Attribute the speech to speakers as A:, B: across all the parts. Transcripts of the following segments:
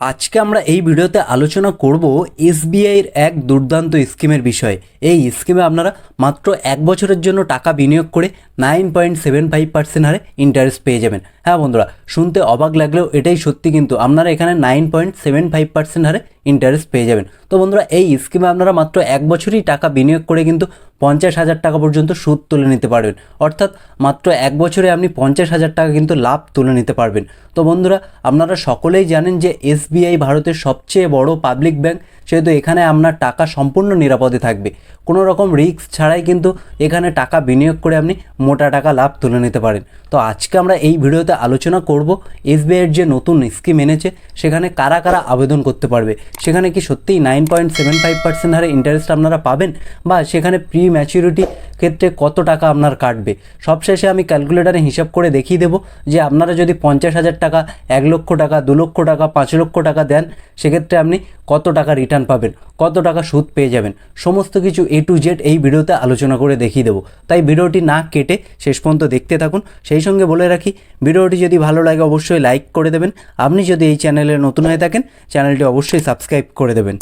A: আজকে আমরা এই ভিডিওতে আলোচনা করব এসবিআইয়ের এক দুর্দান্ত স্কিমের বিষয়ে। এই স্কিমে আপনারা মাত্র এক বছরের জন্য টাকা বিনিয়োগ করে nine point seven five percent হারে ইন্টারেস্ট পেয়ে যাবেন। হ্যাঁ বন্ধুরা, শুনতে অবাক লাগলেও এটাই সত্যি কিন্তু আপনারা এখানে nine point seven five percent হারে ইন্টারেস্ট পেয়ে যাবেন। তো বন্ধুরা, এই স্কিমে আপনারা মাত্র এক বছরই টাকা বিনিয়োগ করে কিন্তু পঞ্চাশ হাজার টাকা পর্যন্ত সুদ তুলে নিতে পারবেন। অর্থাৎ মাত্র এক বছরে আপনি পঞ্চাশ হাজার টাকা কিন্তু লাভ তুলে নিতে পারবেন। তো বন্ধুরা, আপনারা সকলেই জানেন যে এসবিআই ভারতের সবচেয়ে বড় পাবলিক ব্যাংক সেহেতু এখানে আপনার টাকা সম্পূর্ণ নিরাপদে থাকবে। কোনো রকম রিস্ক ছাড়াই কিন্তু এখানে টাকা বিনিয়োগ করে আপনি মোটা টাকা লাভ তুলে নিতে পারেন। তো আজকে আমরা এই ভিডিওতে আলোচনা করব এসবিআইয়ের যে নতুন স্কিম এনেছে, সেখানে কারা কারা আবেদন করতে পারবে? সেখানে কি সত্যিই nine point seven five percent হারে ইন্টারেস্ট আপনারা পাবেন? বা সেখানে প্রি ম্যাচুরিটি ক্ষেত্রে কত টাকা আপনার কাটবে? সবশেষে আমি ক্যালকুলেটারে হিসাব করে দেখিয়ে দেবো যে আপনারা যদি পঞ্চাশ হাজার টাকা, এক লক্ষ টাকা, দু লক্ষ টাকা, পাঁচ লক্ষ টাকা দেন, সেক্ষেত্রে আপনি কত টাকা রিটার্ন পাবেন? কত টাকা সুদ পেয়ে যাবেন? সমস্ত কিছু এ টু জেড এই ভিডিওতে আলোচনা করে দেখিয়ে দেবো। তাই ভিডিওটি না কেটে শেষ পর্যন্ত দেখতে থাকুন। সেই সঙ্গে বলে রাখি, ভিডিওটি যদি ভালো লাগে অবশ্যই লাইক করে দেবেন। আপনি যদি এই চ্যানেলে নতুন হয়ে থাকেন, চ্যানেলটি অবশ্যই সাবস্ক্রাইব করে দেবেন।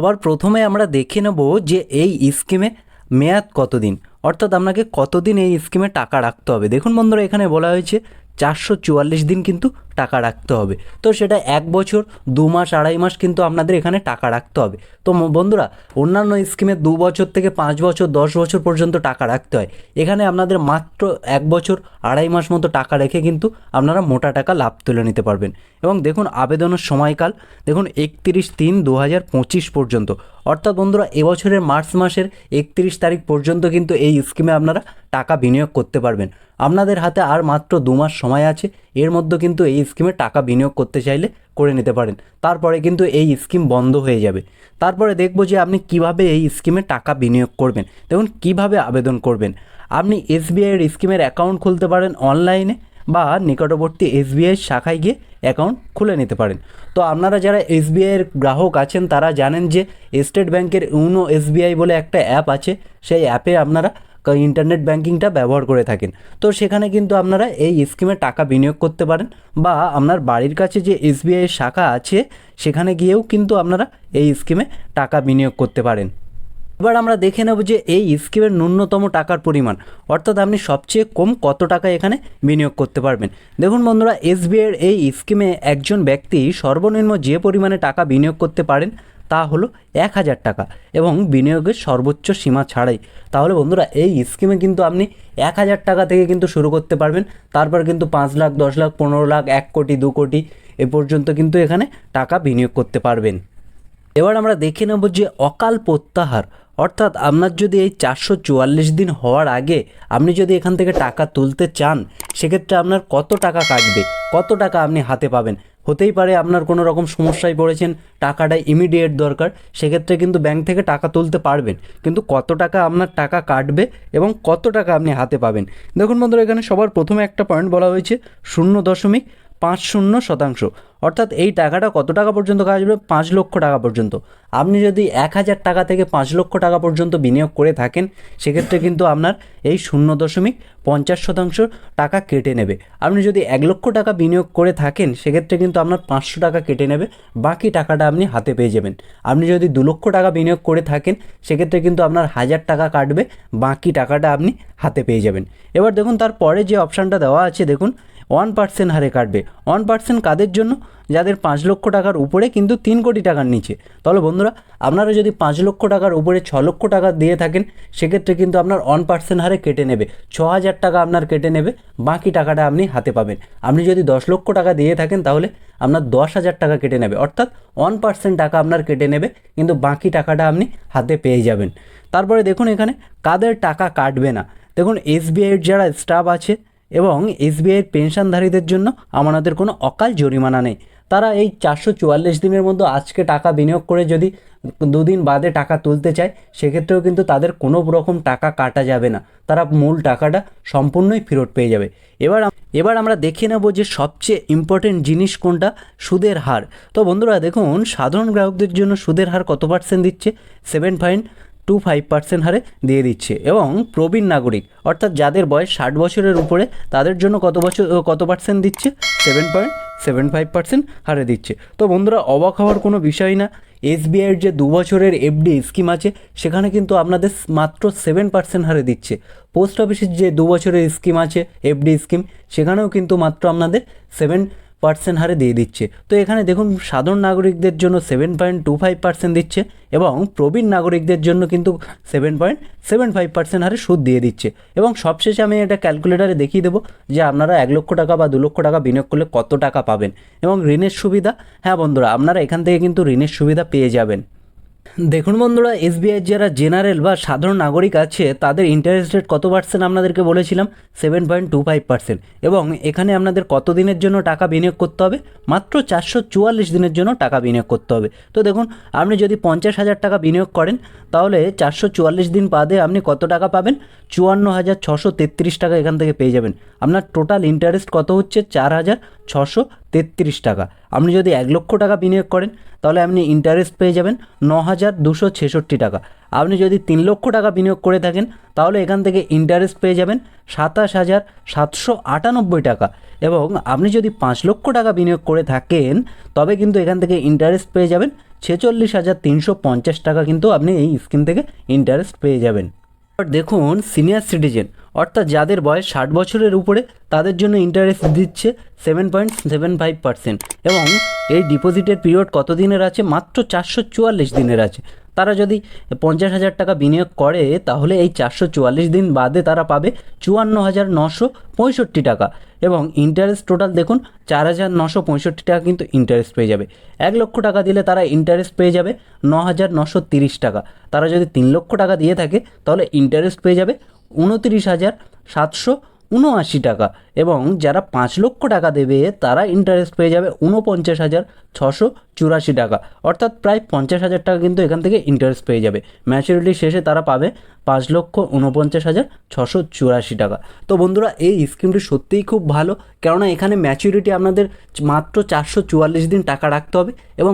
A: আবার প্রথমে আমরা দেখে নেব যে এই স্কিমে মেয়াদ কতদিন? অর্থাৎ আপনাকে কতদিন এই স্কিমে টাকা রাখতে হবে? দেখুন বন্ধুরা, এখানে বলা হয়েছে চারশো চুয়াল্লিশ দিন কিন্তু টাকা রাখতে হবে। তো সেটা এক বছর, দু মাস, আড়াই মাস কিন্তু আপনাদের এখানে টাকা রাখতে হবে। তো বন্ধুরা, অন্যান্য স্কিমে দু বছর থেকে পাঁচ বছর, দশ বছর পর্যন্ত টাকা রাখতে হয়। এখানে আপনাদের মাত্র এক বছর, আড়াই মাস মতো টাকা রেখে কিন্তু আপনারা মোটা টাকা লাভ তুলে নিতে পারবেন। এবং দেখুন, আবেদনের সময়কাল, দেখুন, একত্রিশ তিন দু হাজার পঁচিশ পর্যন্ত। অর্থাৎ বন্ধুরা, এবছরের মার্চ মাসের একত্রিশ তারিখ পর্যন্ত কিন্তু এই স্কিমে আপনারা টাকা বিনিয়োগ করতে পারবেন। আপনাদের হাতে আর মাত্র দু মাস সময় আছে, এর মধ্যে কিন্তু এই স্কিমে টাকা বিনিয়োগ করতে চাইলে করে নিতে পারেন। তারপরে কিন্তু এই স্কিম বন্ধ হয়ে যাবে। তারপরে দেখব যে আপনি কীভাবে এই স্কিমে টাকা বিনিয়োগ করবেন। দেখুন, কীভাবে আবেদন করবেন। আপনি এসবিআইয়ের স্কিমের অ্যাকাউন্ট খুলতে পারেন অনলাইনে বা নিকটবর্তী এসবিআই শাখায় গিয়ে অ্যাকাউন্ট খুলে নিতে পারেন। তো আপনারা যারা এসবিআইয়ের গ্রাহক আছেন, তারা জানেন যে স্টেট ব্যাংকের ইউনো এসবিআই বলে একটা অ্যাপ আছে। সেই অ্যাপে আপনারা ইন্টারনেট ব্যাঙ্কিংটা ব্যবহার করে থাকেন। তো সেখানে কিন্তু আপনারা এই স্কিমে টাকা বিনিয়োগ করতে পারেন বা আপনার বাড়ির কাছে যে এসবিআই শাখা আছে, সেখানে গিয়েও কিন্তু আপনারা এই স্কিমে টাকা বিনিয়োগ করতে পারেন। এবার আমরা দেখে নেব যে এই স্কিমের ন্যূনতম টাকার পরিমাণ। অর্থাৎ আপনি সবচেয়ে কম কত টাকা এখানে বিনিয়োগ করতে পারবেন। দেখুন বন্ধুরা এসবিআইয়ের এই স্কিমে একজন ব্যক্তি সর্বনিম্ন যে পরিমাণে টাকা বিনিয়োগ করতে পারেন তা হলো এক হাজার টাকা এবং বিনিয়োগের সর্বোচ্চ সীমা ছাড়াই। তাহলে বন্ধুরা, এই স্কিমে কিন্তু আপনি এক হাজার টাকা থেকে কিন্তু শুরু করতে পারবেন। তারপর কিন্তু পাঁচ লাখ, দশ লাখ, পনেরো লাখ, এক কোটি, দু কোটি এ পর্যন্ত কিন্তু এখানে টাকা বিনিয়োগ করতে পারবেন। এবার আমরা দেখে নেব যে অকাল প্রত্যাহার অর্থাৎ আপনার যদি এই চারশো চুয়াল্লিশ দিন হওয়ার আগে আপনি যদি এখান থেকে টাকা তুলতে চান, সেক্ষেত্রে আপনার কত টাকা কাটবে? কত টাকা আপনি হাতে পাবেন? হতেই পারে আপনার কোনো রকম সমস্যায় পড়েছেন, টাকাটা ইমিডিয়েট দরকার, সেক্ষেত্রে কিন্তু ব্যাংক থেকে টাকা তুলতে পারবেন। কিন্তু কত টাকা আপনার টাকা কাটবে এবং কত টাকা আপনি হাতে পাবেন? দেখুন বন্ধুরা, এখানে সবার প্রথমে একটা পয়েন্ট বলা হয়েছে, শূন্য দশমিক পাঁচ শূন্য শতাংশ। অর্থাৎ এই টাকাটা কত টাকা পর্যন্ত কাটবে পাঁচ লক্ষ টাকা পর্যন্ত। আপনি যদি এক হাজার টাকা থেকে পাঁচ লক্ষ টাকা পর্যন্ত বিনিয়োগ করে থাকেন, সেক্ষেত্রে কিন্তু আপনার এই শূন্য দশমিক পঞ্চাশ শতাংশ টাকা কেটে নেবে। আপনি যদি এক লক্ষ টাকা বিনিয়োগ করে থাকেন, সেক্ষেত্রে কিন্তু আপনার পাঁচশো টাকা কেটে নেবে। বাকি টাকাটা আপনি হাতে পেয়ে যাবেন। আপনি যদি দু লক্ষ টাকা বিনিয়োগ করে থাকেন, সেক্ষেত্রে কিন্তু আপনার হাজার টাকা কাটবে। বাকি টাকাটা আপনি হাতে পেয়ে যাবেন। এবার দেখুন, তারপরে যে অপশানটা দেওয়া আছে, দেখুন, ওয়ান পার্সেন্ট হারে কাটবে। ওয়ান পার্সেন্ট কাদের জন্য? যাদের পাঁচ লক্ষ টাকার উপরে কিন্তু তিন কোটি টাকার নিচে। তাহলে বন্ধুরা, আপনারা যদি পাঁচ লক্ষ টাকার উপরে ছ লক্ষ টাকা দিয়ে থাকেন, সেক্ষেত্রে কিন্তু আপনার ওয়ান পার্সেন্ট হারে কেটে নেবে। ছ হাজার টাকা আপনার কেটে নেবে, বাকি টাকাটা আপনি হাতে পাবেন। আপনি যদি দশ লক্ষ টাকা দিয়ে থাকেন, তাহলে আপনার দশ হাজার টাকা কেটে নেবে। অর্থাৎ ওয়ান পার্সেন্ট টাকা আপনার কেটে নেবে, কিন্তু বাকি টাকাটা আপনি হাতে পেয়ে যাবেন। তারপরে দেখুন এখানে, কাদের টাকা কাটবে না। দেখুন এসবিআইয়ের যারা স্টাফ আছে এবং এসবিআইয়ের পেনশনধারীদের জন্য আমাদের কোনো অকাল জরিমানা নেই। তারা এই চারশো চুয়াল্লিশ দিনের মধ্যে আজকে টাকা বিনিয়োগ করে যদি দুদিন বাদে টাকা তুলতে চায়, সেক্ষেত্রেও কিন্তু তাদের কোনো রকম টাকা কাটা যাবে না। তারা মূল টাকাটা সম্পূর্ণই ফেরত পেয়ে যাবে। এবার এবার আমরা দেখে নেব যে সবচেয়ে ইম্পর্টেন্ট জিনিস কোনটা? সুদের হার। তো বন্ধুরা দেখুন, সাধারণ গ্রাহকদের জন্য সুদের হার কত পার্সেন্ট দিচ্ছে? Seven point two five percent হারে দিয়ে দিচ্ছে। এবং প্রবীণ নাগরিক, অর্থাৎ যাদের বয়স ষাট বছরের উপরে, তাদের জন্য কত বছর, কত পার্সেন্ট দিচ্ছে? Seven point seven five percent হারে দিচ্ছে। তো বন্ধুরা, অবাক হওয়ার কোনো বিষয় না এসবিআইয়ের যে দু বছরের এফডি স্কিম আছে, সেখানে কিন্তু আপনাদের মাত্র সেভেন পার্সেন্ট হারে দিচ্ছে। পোস্ট অফিসের যে দু বছরের স্কিম আছে এফডি স্কিম সেখানেও কিন্তু মাত্র আপনাদের সেভেন পার্সেন্ট হারে দিয়ে দিচ্ছে। তো এখানে দেখুন, সাধারণ নাগরিকদের জন্য seven point two five percent দিচ্ছে এবং প্রবীণ নাগরিকদের জন্য কিন্তু seven point seven five percent হারে সুদ দিয়ে দিচ্ছে। এবং সবশেষে আমি এটা ক্যালকুলেটারে দেখিয়ে দেবো যে আপনারা এক লক্ষ টাকা বা দু লক্ষ টাকা বিনিয়োগ করলে কত টাকা পাবেন। এবং ঋণের সুবিধা হ্যাঁ বন্ধুরা, আপনারা এখান থেকে কিন্তু ঋণের সুবিধা পেয়ে যাবেন। দেখুন বন্ধুরা, এসবিআই যারা জেনারেল বা সাধারণ নাগরিক আছে, তাদের ইন্টারেস্ট রেট কত পার্সেন্ট আপনাদেরকে বলেছিলাম? Seven point two five percent এবং এখানে আপনাদের কত দিনের জন্য টাকা বিনিয়োগ করতে হবে? মাত্র চারশো চুয়াল্লিশ দিনের জন্য টাকা বিনিয়োগ করতে হবে। তো দেখুন, আপনি যদি পঞ্চাশ হাজার টাকা বিনিয়োগ করেন, তাহলে চারশো চুয়াল্লিশ দিন বাদে আপনি কত টাকা পাবেন? চুয়ান্ন হাজার ছশো তেত্রিশ টাকা এখান থেকে পেয়ে যাবেন। আপনার টোটাল ইন্টারেস্ট কত হচ্ছে? চার হাজার ছশো তেত্রিশ টাকা। আপনি যদি এক লক্ষ টাকা বিনিয়োগ করেন, তাহলে আপনি ইন্টারেস্ট পেয়ে যাবেন ন হাজার দুশো ছেষট্টি টাকা। আপনি যদি তিন লক্ষ টাকা বিনিয়োগ করে থাকেন, তাহলে এখান থেকে ইন্টারেস্ট পেয়ে যাবেন সাতাশ হাজার সাতশো আটানব্বই টাকা। এবং আপনি যদি পাঁচ লক্ষ টাকা বিনিয়োগ করে থাকেন, তবে কিন্তু এখান থেকে ইন্টারেস্ট পেয়ে যাবেন ছেচল্লিশ হাজার তিনশো পঞ্চাশ টাকা কিন্তু আপনি এই স্কিম থেকে ইন্টারেস্ট পেয়ে যাবেন। দেখুন সিনিয়র সিটিজেন অর্থাৎ যাদের বয়স ষাট বছরের উপরে তাদের জন্য ইন্টারেস্ট দিচ্ছে seven point seven five percent এবং এই ডিপোজিটের পিরিয়ড কত দিনের আছে? মাত্র চারশো চুয়াল্লিশ দিনের আছে। তারা যদি পঞ্চাশ হাজার টাকা বিনিয়োগ করে, তাহলে এই চারশো চুয়াল্লিশ দিন বাদে তারা পাবে চুয়ান্ন হাজার নশো পঁয়ষট্টি টাকা এবং ইন্টারেস্ট টোটাল দেখুন, চার হাজার নশো পঁয়ষট্টি টাকা কিন্তু ইন্টারেস্ট পেয়ে যাবে। এক লক্ষ টাকা দিলে তারা ইন্টারেস্ট পেয়ে যাবে ন হাজার নশো তিরিশ টাকা। তারা যদি তিন লক্ষ টাকা দিয়ে থাকে, তাহলে ইন্টারেস্ট পেয়ে যাবে উনতিরিশ হাজার সাতশো উনআশি টাকা এবং যারা পাঁচ লক্ষ টাকা দেবে, তারা ইন্টারেস্ট পেয়ে যাবে উনপঞ্চাশ হাজার ছশো চুরাশি টাকা। অর্থাৎ প্রায় পঞ্চাশ হাজার টাকা কিন্তু এখান থেকে ইন্টারেস্ট পেয়ে যাবে। ম্যাচুরিটি শেষে তারা পাবে পাঁচ লক্ষ উনপঞ্চাশ হাজার ছশো চুরাশি টাকা। তো বন্ধুরা, এই স্কিমটি সত্যিই খুব ভালো। কেননা এখানে ম্যাচুরিটি আপনাদের মাত্র চারশো চুয়াল্লিশ দিন টাকা রাখতে হবে এবং